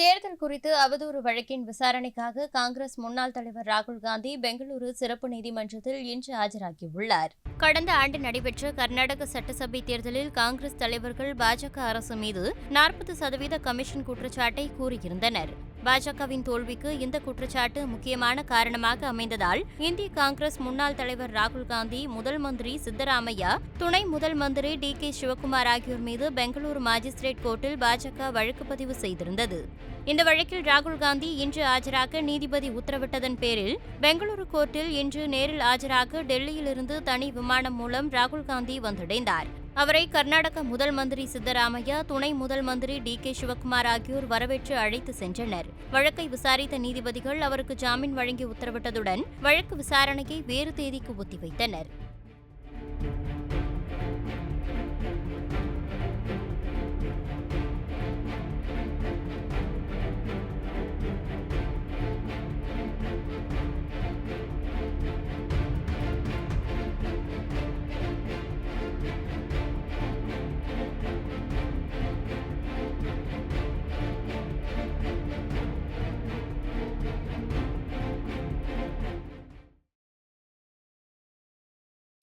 தேர்தல் குறித்து அவதூறு வழக்கின் விசாரணைக்காக காங்கிரஸ் முன்னாள் தலைவர் ராகுல் காந்தி பெங்களூரு சிறப்பு நீதிமன்றத்தில் இன்று ஆஜராகியுள்ளார். கடந்த ஆண்டு நடைபெற்ற கர்நாடக சட்டசபை தேர்தலில் காங்கிரஸ் தலைவர்கள் பாஜக அரசு மீது நாற்பது சதவீத கமிஷன் குற்றச்சாட்டை கூறியிருந்தனர். பாஜகவின் தோல்விக்கு இந்த குற்றச்சாட்டு முக்கியமான காரணமாக அமைந்ததால் இந்திய காங்கிரஸ் முன்னாள் தலைவர் ராகுல் காந்தி முதல் மந்திரி சித்தராமையா துணை முதல் மந்திரி டி கே சிவகுமார் ஆகியோர் மீது பெங்களூரு மாஜிஸ்திரேட் கோர்ட்டில் பாஜக வழக்கு பதிவு செய்திருந்தது. இந்த வழக்கில் ராகுல் காந்தி இன்று ஆஜராக நீதிபதி உத்தரவிட்டதன் பேரில் பெங்களூரு கோர்ட்டில் இன்று நேரில் ஆஜராக டெல்லியிலிருந்து தனி விமானம் மூலம் ராகுல் காந்தி வந்தடைந்தார். அவரை கர்நாடக முதல் மந்திரி சித்தராமையா துணை முதல் மந்திரி டி கே சிவகுமார் ஆகியோர் வரவேற்று அழைத்து சென்றனர். வழக்கை விசாரித்த நீதிபதிகள் அவருக்கு ஜாமீன் வழங்கி உத்தரவிட்டதுடன் வழக்கு விசாரணையை வேறு தேதிக்கு ஒத்திவைத்தனர்.